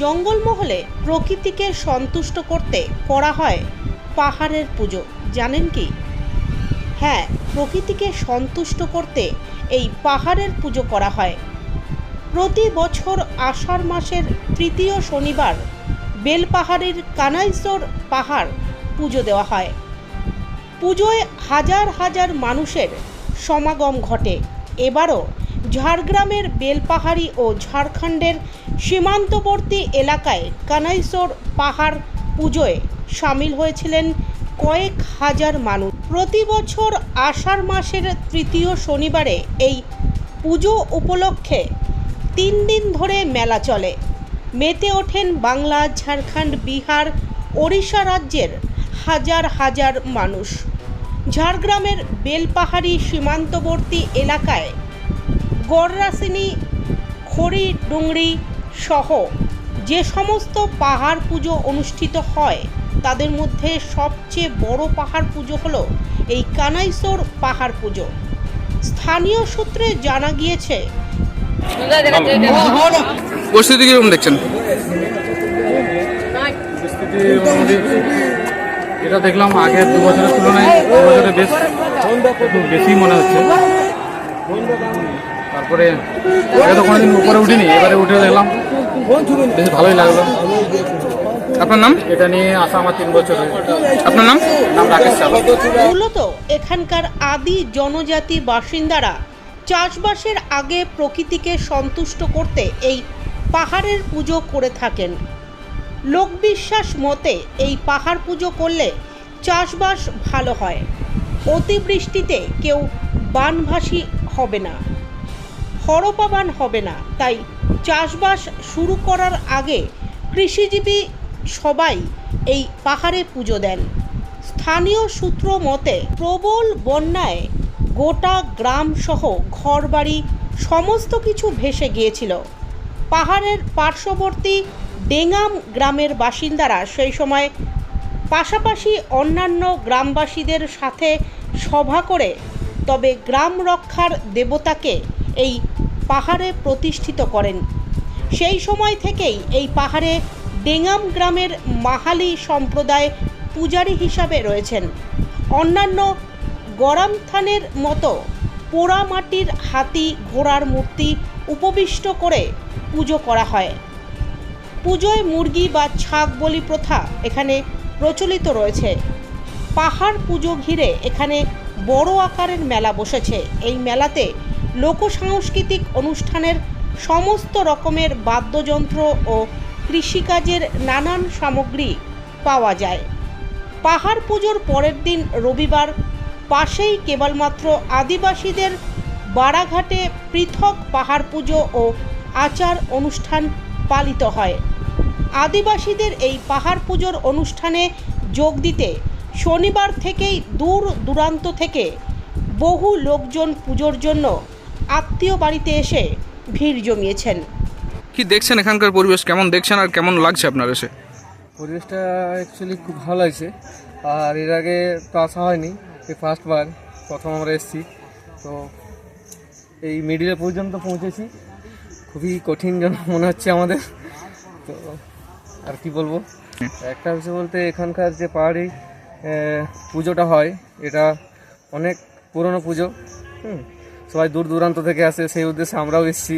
জঙ্গলমহলে প্রকৃতিকে সন্তুষ্ট করতে করা হয় পাহাড়ের পুজো। জানেন কি? হ্যাঁ প্রকৃতিকে সন্তুষ্ট করতে এই পাহাড়ের পুজো করা হয়। প্রতি বছর আষাঢ় মাসের তৃতীয় শনিবার বেলপাহাড়ের কানাইসর পাহাড় পুজো দেওয়া হয়। পুজোয় হাজার হাজার মানুষের সমাগম ঘটে। এবারও ঝাড়গ্রামের বেলপাহাড়ি ও ঝাড়খণ্ডের সীমান্তবর্তী এলাকায় কানাইসর পাহাড় পুজোয় সামিল হয়েছিলেন কয়েক হাজার মানুষ। প্রতি বছর আষাঢ় মাসের তৃতীয় শনিবারে এই পুজো উপলক্ষে তিন দিন ধরে মেলা চলে। মেতে ওঠেন বাংলা, ঝাড়খণ্ড, বিহার, ওড়িশা রাজ্যের হাজার হাজার মানুষ। ঝাড়গ্রামের বেলপাহাড়ি সীমান্তবর্তী এলাকায় গড়রাসিনী খড়িডুংরি সহ যে সমস্ত পাহাড় পুজো অনুষ্ঠিত হয় তাদের মধ্যে সবচেয়ে বড় পাহাড় পুজো হলো এই কানাইসর পাহাড় পুজো। স্থানীয় সূত্রে জানা গিয়েছে পরিস্থিতি কীরকম দেখছেন? এটা দেখলাম আগের দু বছরের তুলনায় দু বছরে বেশ বেশি মনে হচ্ছে। তারপরে আগে তো কোনোদিন উপরে উঠিনি এবারে উঠে দেখলাম। বেশ ভালোই লাগল। আপনার নাম? এটা নিয়ে আসা আমার তিন বছর আপনার নাম? নাম রাকেশ মূলত এখানকার আদি জনজাতি বাসিন্দারা চাষবাসের আগে প্রকৃতিকে সন্তুষ্ট করতে এই পাহাড়ের পুজো করে থাকেন। লোকবিশ্বাস মতে এই পাহাড় পুজো করলে চাষবাস ভালো হয়। অতিবৃষ্টিতে কেউ বানভাসী হবে না। হরপাবান হবে না। তাই চাষবাস শুরু করার আগে কৃষিজীবী সবাই এই পাহাড়ে পুজো দেন। স্থানীয় সূত্র মতে, প্রবল বন্যায় গোটা গ্রাম সহ ঘরবাড়ি সমস্ত কিছু ভেসে গিয়েছিল। পাহাড়ের পার্শ্ববর্তী ডেঙ্গাম গ্রামের বাসিন্দারা সেই সময় পাশাপাশি অন্যান্য গ্রামবাসীদের সাথে সভা করে, তবে গ্রাম রক্ষার দেবতাকে এই পাহাড়ে প্রতিষ্ঠিত করেন। সেই সময় থেকেই এই পাহাড়ে ডেঙ্গাম গ্রামের মাহালি সম্প্রদায় পূজারী হিসাবে রয়েছেন। অন্যান্য গরামথানের মতো পোড়া মাটির হাতি ঘোড়ার মূর্তি উপবিষ্ট করে পুজো করা হয়। পুজোয় মুরগি বা ছাগ বলি প্রথা এখানে প্রচলিত রয়েছে। পাহাড় পুজো ঘিরে এখানে বড় আকারের মেলা বসেছে। এই মেলাতে লোকসাংস্কৃতিক অনুষ্ঠানের সমস্ত রকমের বাদ্যযন্ত্র ও কৃষিকাজের নানান সামগ্রী পাওয়া যায়। পাহাড় পুজোর পরের দিন রবিবার পাশেই কেবলমাত্র আদিবাসীদের বাড়াঘাটে পৃথক পাহাড় পুজো ও আচার অনুষ্ঠান পালিত হয়। আদিবাসীদের এই পাহাড় পুজোর অনুষ্ঠানে যোগ দিতে শনিবার থেকেই দূর দূরান্ত থেকে বহু লোকজন পুজোর জন্য আত্মীয় বাড়িতে এসে ভিড় জমিয়েছেন। কি দেখছেন এখানকার পরিবেশ? কেমন দেখছেন আর কেমন লাগছে আপনার এসে? পরিবেশটা অ্যাকচুয়ালি খুব ভালো লাগছে। আর এর আগে তো আসা হয়নি এই ফার্স্টবার প্রথম আমরা এসেছি। তো এই মিডিলে পর্যন্ত পৌঁছেছি। খুবই কঠিন যেন মনে হচ্ছে আমাদের। তো আর কি বলব? একটা বিষয় বলতে এখানকার যে পাহাড়ি পুজোটা হয় এটা অনেক পুরনো পুজো। হুম। সবাই দূর দূরান্ত থেকে আসে সেই উদ্দেশ্যে আমরাও এসেছি।